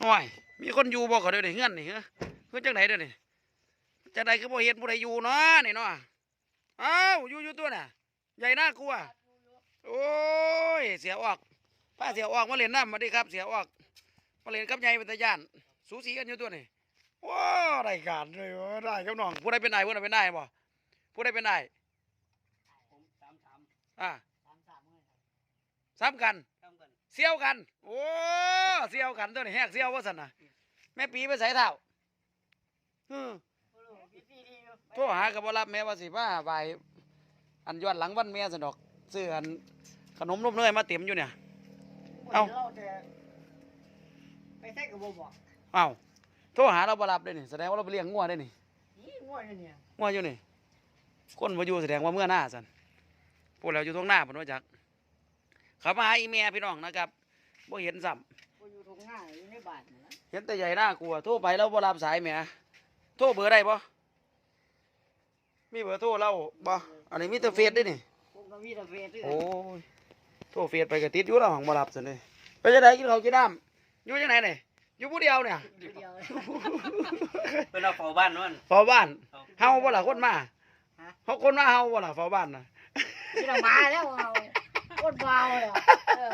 โอ้ยมีคนอยู่บ่ก็เดี๋ยวนี้เฮือนนี่เฮ้อเฮือนจังไหนเดี๋ยวนี้จังไหนคือบ่เห็นผู้ใดอยู่เนาะนี่เนาะเอ้าอยู่อยู่ตัวน่ะ ใหญ่น่ากลัวโอ้ยเสียออกพาเสียออกมาเล่นน้ำมาดิครับ เสียออกมาเล่นกับใหญ่เป็นตาย่านสูสีกันอยู่ตัวนี่ว้าวได้การเลยเว้ยได้ครับน้องผู้ใดเป็นนายผู้ใดเป็นนายบ่ผู้ใดเป็นนายผมสามสามอ่าสามสามเงินซ้ำกันทำกัน เสี่ยวกัน โอ้เสี่ยวกันตัวนี้แหกเสี่ยวว่าสันนะแม่ปีไปใส่เท้าฮึโอ้โหพี่พี่ดีอยู่โทรหากับ่รับแม่ว่าสิว่าบายอันย้อนหลังวันแม่สนดอกซื้ออันขนมนมเนยมาเต็มอยู่เนี่ย เอ้าเราแต่ไปใส่กับบ่บอกเอ้าโทรหาเราบ่รับได้นี่แสดงว่าเราไปเลี้ยงงัวได้นี่นี่ง่วยอยู่เนี่ยงัวอยู่นี่คนมาอยู่แสดงว่าเมื่อหน้าสันพูดแล้วอยู่ตรงหน้าผมว่าจัก เขามาหาอีเมียพี่น้องนะครับบ่เห็นซ้ำบ่อยู่ตรงหน้าอยู่ในบ้านนั่นนะเห็นแต่ใหญ่น่ากลัวโทรไปแล้วบ่รับสายแหมโทรเบอร์ได้บ่มีเบอร์โทรเราบ่อันนี้มีแต่เฟซเด้นี่ ผมก็มีแต่เฟซด้วยโอ้ยโทรเฟซไปก็ติดอยู่แล้วหังบ่รับซั่นเลยไปจังไดกินข้าวกินน้ำอยู่จังไดนี่อยู่ผู้เดียวเนี่ย เดียวเลย เป็นเราเฝ้าบ้านนั่น เฝ้าบ้านเฮาบ่ล่ะคนมาฮะ เฮาคนมาเฮาบ่ล่ะเฝ้าบ้านน่ะนี่เรามาแล้วเอาโค ตรเบาเลยอะเออ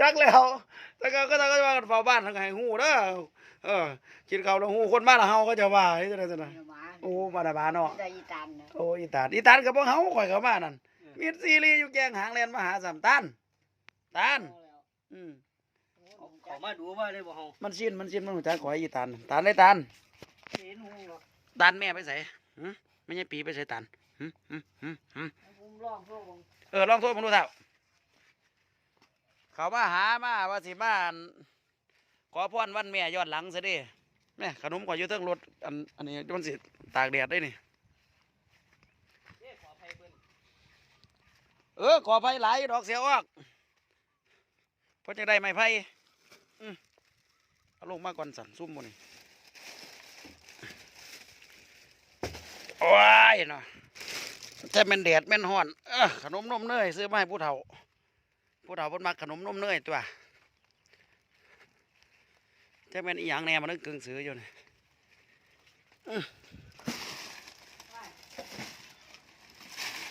จักแล้วแต่ก็ก็ก็ว่ากันเฝ้าบ้านทั้งให้ฮู้เด้อเออกินข้าวแล้วฮู้คนมาแล้วเฮาก็จะว่าเฮ็ดจังได๋ซั่นน่ะนี่เรามาโอ้บ่ได้บาเนาะ ได้อีตันนะโอ้อีตานอีตานกับพวกเฮาข่อยเข้ามานั่นมีซีรีส์อยู่แกงหางแลนมาหาสามตานตานเอาแล้วอืมเอาเขามาดูว่าได้บ่เฮามันชินมันชินมันหูจักข่อยอีตานตานได้ตานเห็นหูหรอกตานแม่ไปใส่หึไม่ใช่ปีไปใส่ตานหึหึหึหึผมร้องโทรผมเออลองโทรผมดูเท่า เขามาหามาว่าสิมาอั่นขอพรวันแม่ย้อนหลังซะดิแม่ขนมขอยอยู่เทิงรถอันอันนี้มันสิตากแดดได้นี่เด้ขออภัยเพิ่นเออขอไฟหลายดอกเสียออกเพราะจะได้ไม้ไผ่อืมเอาลงมาก่อนสั่นซุ่มบนนี่โอ้ยเนาะจะเป็นแดดเป็นห้อนเออขนมนมเนยซื้อมาให้ผู้เฒ่า ผู้เฒ่าเพิ่นมักขนมนมเนยตัวจะเป็นอีหยังแน่มันนึกกึ่งซื้ออยู่นี่อื้อ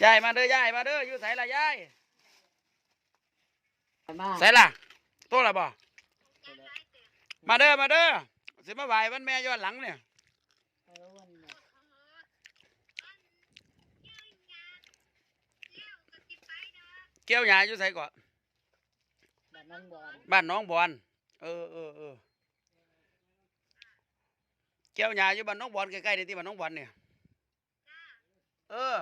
ยายมาเด้อยายมาเด้ออยู่ไสล่ะยายมาใส่ล่ะโตละบ่มาเด้อมาเด้อสิมาไหววันแม่ย้อนหลังเนี่ยเออวันน่ะเกี่ยวหญ้าอยู่ใส่ก่อนบ้า นน้องบอลบ้านน้องบอนเออเออเออเกี่ยวหญ้าอยู่บ้านน้องบอนใกล้ๆนี่ที่บ้านน้องบอนเนี่ยเออ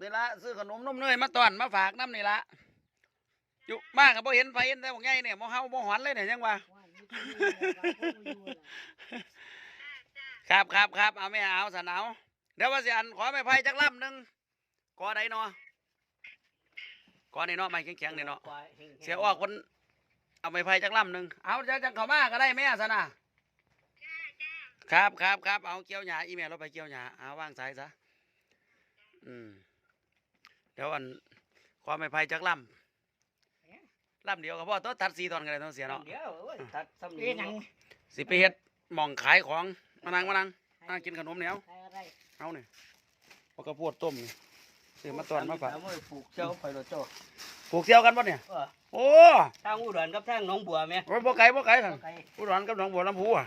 นี่ละซื้อขนมนมเนยมาตอนมาฝากน้ำนี่ละอยู่มากกับบ่เห็นไฟเห็นแต่บอกไงเนี่ยบ่เฮาบ่หอนเลยเนี่ยยังว่าว่าอยู่ที่นี่แหละว่าพวกอยู่แหละครับครับครับเอาไม่เอาสนาวเดี๋ยวว่าสิอันขอไม่ไผ่จักลำหนึ่งกอใดเนาะกอนี่เนาะไม่แข็งๆนี่เนาะกว่าเฮงๆเสียออกคน เอาไม่ไผ่จักลำหนึ่งเอาจะจังเขามาก็ได้แม่สนะครับครับครับเอาเกี่ยวหญ้าอีเมลเราไปเกี่ยวหญ้าเอาวางสายซะอืมเดี๋ยวอันขอไม่ไผ่จักลำลำเดียวกับพ่อตัวตัดสีตอนกันเลยต้องเสียเนาะเดี๋ยวเว้ยตัดซ้ำเอ๊ะหนังสิไปเฮ็ดหม่องขายของมานั่งมานั่งนั่งกินขนมเหนียวใครอะไรเอาเนี่ยพอกระโพดต้มนี่ซื้อมาตอนมาฝากเอไว้ปลูกเจ้าไปรถโจ้ ปลูกเสี่ยวกันปะเนี่ยเออโอ้ทางอุดรกับทางหนองบัวแม่โหบ่ไก่บ่ไก่ท่านไกลผู้ร้อนกับหนองบัวลำพูอะ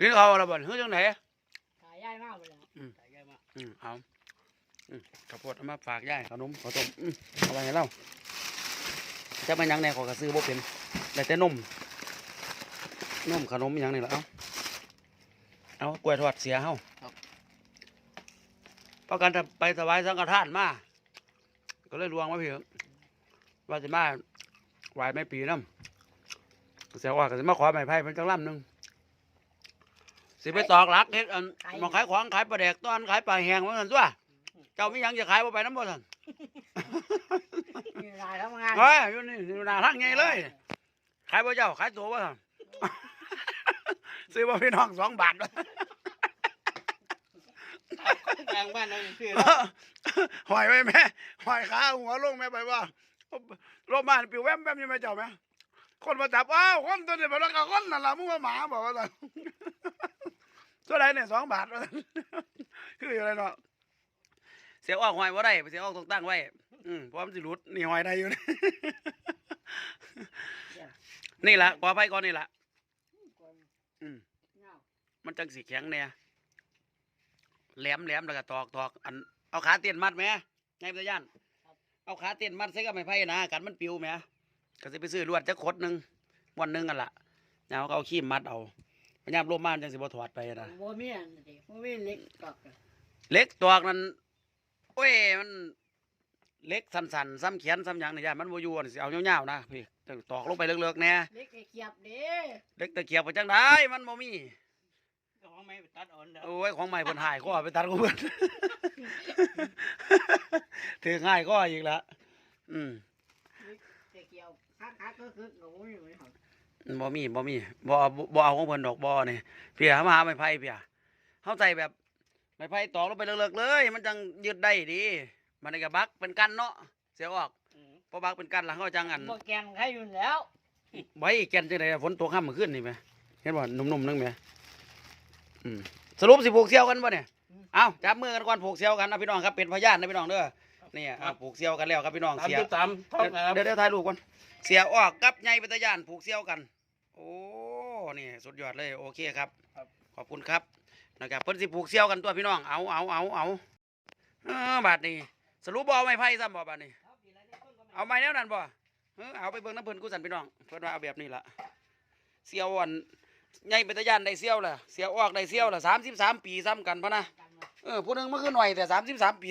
กินข้าวแล้วบ่เฮ้ยจังไหนขายย่ายมากเลยสายใหญ่มากอืมเอาอืมกระโพดเอามาฝากยายขนมข้าวต้มอืมเอาไปให้เราจะมาหยังแหน่ขอยก็ซื้อบ่เป็นได้แต่นมนมขนมอหยังนี่ล่ะเอาเอากล้วยทอดเสียเฮาประกันจะไปถวายสังฆทานมา ก็เลยลวงมาพี่ครับว่าจะมาไหวไม่ปีน้ำเสียว่าก็จะมาขอไม้ไผ่เป็นจังลำหนึ่งสิไปตอกหลักเฮ็ดอันหมาขายของขายปลาแดกตอนขายปลาแห้งว่างั้นตัวเจ้ามีหยังจะขายบ่ไปน้ำบ่ทันมีรายทำงานเฮ้ยอยู่นี่อยู่หน้าทางไงเลยขายบ่เจ้าขายตัวบ่ทันซื้อบ่พี่น้องสองบาทวะ กลางบ้านนั่นคือหอยไว้แม่หอยขาหัวลงแม่ไปว่าลมมาปิวแวมแวมยังไม่เจ้าแม่คนมาจับอ้าวคนตัวนี้บอกว่าก็คนนั่นละมึงว่าหมาบอกว่าตัวไหนเนี่ยสองบาทคืออะไรเนาะเสียออกหอยว่าได้เสียออกตกตั้งไว้อืมเพราะมันสิหลุดนี่หอยได้อยู่นี่นี่ละกอไผ่ก้อนนี่แหละมันจังสีแข็งเนี่ย แหลมแหลมแล้วก็ตอกตอกอันเอาขาเตียนมัดไหมไงพระย่านเอาขาเตียนมัดใส่กับไม้ไผ่นะกันมันปิวไหมก็จะไปซื้อลวดจะขดหนึ่งวันหนึ่งกันละแล้วก็เอาขี้มมัดเอาพยายามลมมานจังสิบ่ถอดไปนะโมมีอันนี้โมมีเล็กตอกอะเล็กตอกนั้นโอ้ยมันเล็กสั้นๆซ้ำเขียนซ้ำหยังนี่ย่านมันบ่อยู่นี่สิเอายาวๆนะพี่ตอกลงไปเลิกๆแน่เล็กไอ้เกียบเด้เล็กตะเกียบไปจังได้มันบ่มีเจ้าของ ไม่ไปตัดอ่อนเด้อโอ้ยของใหม่เพิ่นหายก็ไปตัดของเพิ่น ถือง่ายก็อีกละอืมไอ้เกียบคักคักก็คือหนูอยู่ไม่หอดบ่มีบ่มีบ่เอาบ่เอาของเพิ่นดอกบ่นี่เพียมาหาไม้ไผ่เพียเฮาใจแบบไม้ไผ่ตอกลงไปเลิกๆเลย มันจังยืดได้ดีมันนี่ก็บักเป็นกันเนาะเสียออกอืมพอบักเป็นกันแล้วเขาจังอันบ่แกนใครอยู่แล้วไว้แก่นจังไดฝนตกค่ำมื้อคืนนี่แหมเห็นบ่หนุ่มๆนึงแหมอืม สรุปสิผูกเสี่ยวกันบ่เนี่ยเอ้าจับมือกันก่อนผูกเสี่ยวกันนะพี่น้องครับเป็นพยานนะพี่น้องเด้อนี่อะผูกเสี่ยวกันแล้วครับพี่น้องตามเสียจุดตามท้องครับเดี๋ยวเดี๋ยวถ่ายรูปก่อนเสียออกกับไงเป็นตะยานผูกเสี่ยวกัน โอ้นี่สุดยอดเลยโอเคครับ ขอบคุณครับนะครับเพิ่นสิผูกเสี่ยวกันตัวพี่น้องเอาเอาเอาเอาเออบาดนี้สรุปบ่เอาไม้ไผ่ซ้ำบ่บาดนี้เอาไม้แนวนั้นบ่เออเอาไปเบิ่งน้ำเพิ่นกูสั่นพี่น้องเพิ่นว่าเอาแบบนี้ล่ะเสี่ยวอัน ไงเป็นตะยานได้เสี่ยวล่ะเสี่ยวออกได้เสี่ยวล่ะ33ปีซ้ำกันพะนะเออผู้หนึงมันคือหน่อยแต่33ปี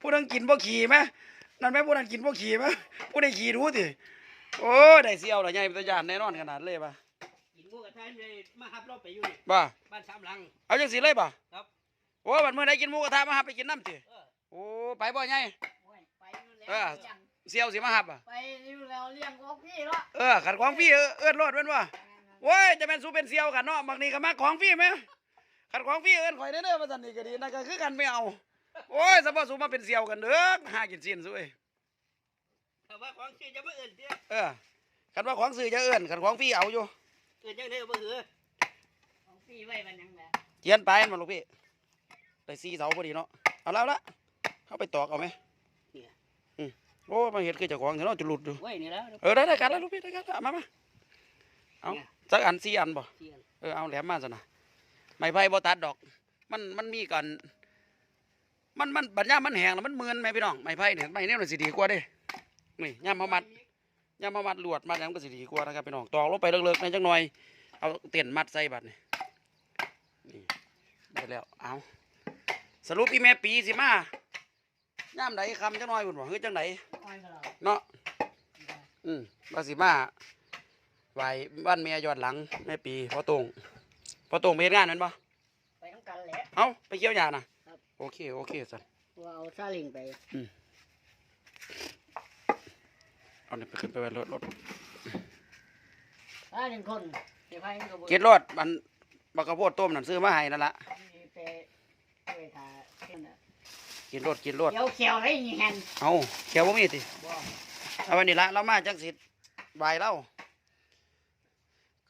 ผู้หนึงกินบ่ขี่ไหมนั่นแม่พวกนั้นกินพวกขี่มั้ยพวกได้ขี่รู้สิโอ้ยได้เสียวละใหญ่เป็นตะยานแน่นอนขนาดเลยป่ะกินหมูกระทะเลยมาหับเราไปอยู่นี่ป่ะบ้านสามหลังเอาจังสิเลยป่ะครับโอ้ยบัดมื้อใดกินหมูกระทะมาหับไปกินน้ำสิเออโอ้ไปบ่ใหญ่โอ้ยไปอยู่แล้วเออ เลี้ยงเสียวสิมาหับอะไปอยู่แล้วเลี้ยงของพี่เนาะเออขัดของพี่เออเอิ้นรถแม่นบ่โอ้ยจะเป็นสู้เป็นเสียวกันเนาะบางนี้ก็มาของพี่ไหมขัดของพี่เอิ้นข่อยเด้อๆว่าซั่นนี่ก็ดีนั่นก็คือกันไม่เอาโอ้ยสะบ่สู้มาเป็นเสียวกันเด้อหากินซีนซุเอ้ยแต่ว่าของชื่อจะไม่เอื่นเด้อเออคันว่าของซื้อจะเอิ้นคันของพี่เอาอยู่เอื่นยังไงก็บ่หือของพี่ไว้มันยังไงเขียนไปานมาลูกพี่ได้สี่เสาพอดีเนาะเอาแล้วละเข้าไปตอกเอาไหม อืมโอ้มาเห็ดคือเจ้าของเห็นเนาะจะหลุดอยู่ไว้นี่แล้วเออได้ได้กันแล้วลูกพี่ได้กันแล้วเอามามาเอาสักอันสี่อันบ่เที่ยงเออเอาแหลมมาซะนะไม้ไผ่บ่ตัดดอก มันมันมีกัน มันมันบัดย่ามมันแห้งแล้วมันเมือนไหมพี่น้องไม้ไผ่เนี่ยไม้เนี่ยมันสิดีกว่าเด้นี่ย่ามมามัดย่ามมามัดลวดมัดหยังมันก็สิดีกว่านะครับพี่น้องตอกลงไปเลิกๆในอยจังหน่อย เอาเตียนมัดใส่บัดนี่นี่ได้แล้วเอาสรุปอีแม่ปีสิมา ย่ามใดคำจังหน่อยบุญบ่เฮ้ยจังไดอ้อยก็เราเนาะอืมว่าสิมาไหวบ้านเมียยอดหลังแม่ปีพอตรงพอตรงไปเฮ็ดงานแม่นบ่ไปน้ำกันแหละเอ้าไปเกี่ยวหญ้าน่ะโอเคโอเคสันว่าเอาซาเลิงไปเอาเนี่ยไปขึ้นไปไว้รถรถซาเลิงคนเดี๋ยวไปมันก็บ่เก็ดรถมันบักกะโพดต้มนั่นซื้อมาให้นั่นละไปไปทาเส้นน่ะ กินรถกินรถเขียวเขียวให้ยี่แฮนเอาเขียวบ่มีติบ่เอาไว้นี่ละเรามาจังสิบายเรา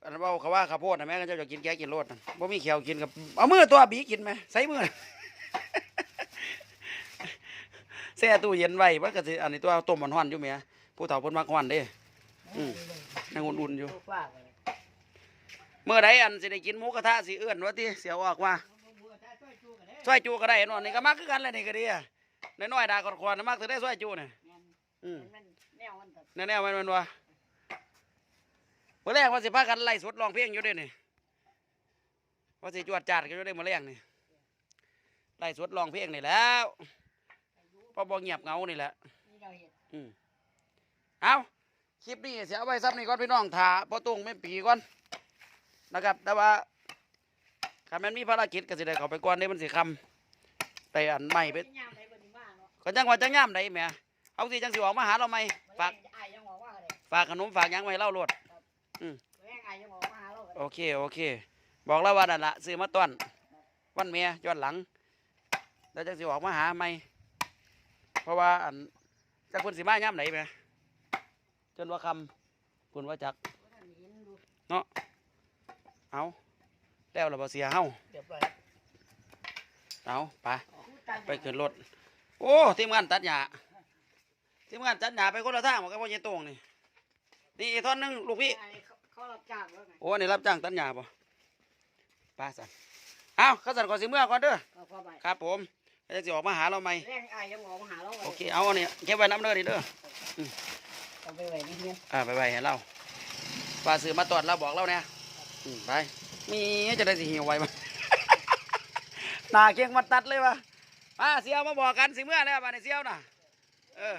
อันเว้าเขาว่าข้าวโพดนะแม่ก็เจ้าจะกินแกกินรถนั่นบ่มีเขียวกินกับเอามือตัวบีกินไหมใส่มือแช่ตู้เย็นไว้มันก็สิอันนี้ตัวต้มมันฮ้อนอยู่แหม่ผู้เฒ่าเพิ่นมักฮ้อนเด้อืมยังอุ่นๆอยู่ฟ้าไปเมื่อใดอันสิได้กินหมูกระทะสิเอื้อนว่าติเสียวออกว่า ซอยจูก็ได้เนาะนี่ก็มักคือกันแหละนี่ก็ดีอะน้อยๆดากอดๆมักสิได้ซอยจูนี่แม่นอืมมันแนวมันแบบแน่ๆแม่นๆว่าเมื่อแรกว่าสิพากันไล่สดร้องเพลงอยู่เด้นี่ว่าสิจวดจาดกันอยู่เด้มื้อแรงนี่ไล่สดร้องเพลงนี่แหล้วพอบ่เงียบเหงานี่แหละนี่เราเห็นอืมเอาคลิปนี้เสียเอาไว้ซ้ำนี่ก่อนพี่น้องถ่าพอตรงไม่ปีก่อนนะครับ แต่ว่า คันแมันมีภารกิจก็สิได้เข้าไปก่อนได้มันสิคำไปอันใหม่ไปยามไหนบ่ดีมากเนาะก็จังว่าจังย่ำใดแหม่เอาสิจังสิออกมาหาเราไหมฝากไอ้ายยังบอกว่าเลยฝากขนมฝากหยังไว้เล่าโลด แม่งไอ้ายยังบอกว่าหาเราโอเค โอเค บอกแล้วว่านั่นละซื้อมาต้อนวันเมียย้อนหลัง แล้วจังสิออกมาหาไหมเพราะว่าอันจักคนสิมาย่ำไหนแหม่จนว่าคำคุณว่าจักเนาะเอา แล้วเราบ่เสียเฮาเรียบร้อยเอาไปไปขึ้นรถ โอ้ทีมงานตัดหญ้าทีมงานตัดหญ้าไปคนละทางหมดกับพ่อใหญ่โต้งนี่นี่อีกท่อนหนึงลูกพี่เขารับจ้างแล้วไงโอ้นี่รับจ้างตัดหญ้าป่ะป้าสันเอาข้าสันก่อนสิเมื่อก่อนเด้อเอาเข้าไปครับผมจะสิออกมาหาเราไหมแรงอายยังออกมาหาเราโอเคเอาอันนี้เก็บไว้น้ำเด้อนี่เด้อเอาไปไว้ที่เฮียนอ่าไปไปให้เราป้าซื้อมาตรวจเราบอกเราเนี่ยอืมไป มีจะได้สิหิวไว้มาหนาเก่งมาตัดเลยวะมาเสียวมาบอกกันสิเมื่อแล้วมาในเสียวน่ะ เออ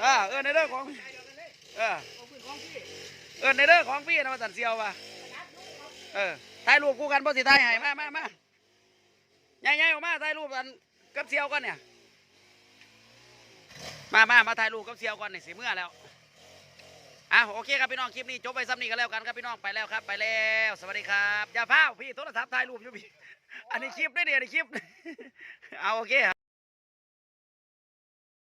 เออเออในเรื่องของเออเออในเรื่องของพี่นะมาตัดเสียววะเออถ่ายรูปคู่กันบ่สิถ่ายให้มามามาใหญ่ๆออกมาถ่ายรูปกันกับเสียวกันเนี่ย มามามาถ่ายรูปกับเสียวก่อนนี่สิเมื่อแล้ว อะโอเคครับพี่น้องคลิปนี้จบไปซ้ำนี้กันแล้วกันครับพี่น้องไปแล้วครับ ไปแล้วสวัสดีครับอย่าพ้าพี่โทรศัพท์ถ่ายรูปอยู่พี่อันนี้คลิปด้วยเดียวอันนี้คลิปเอาโอเคครับ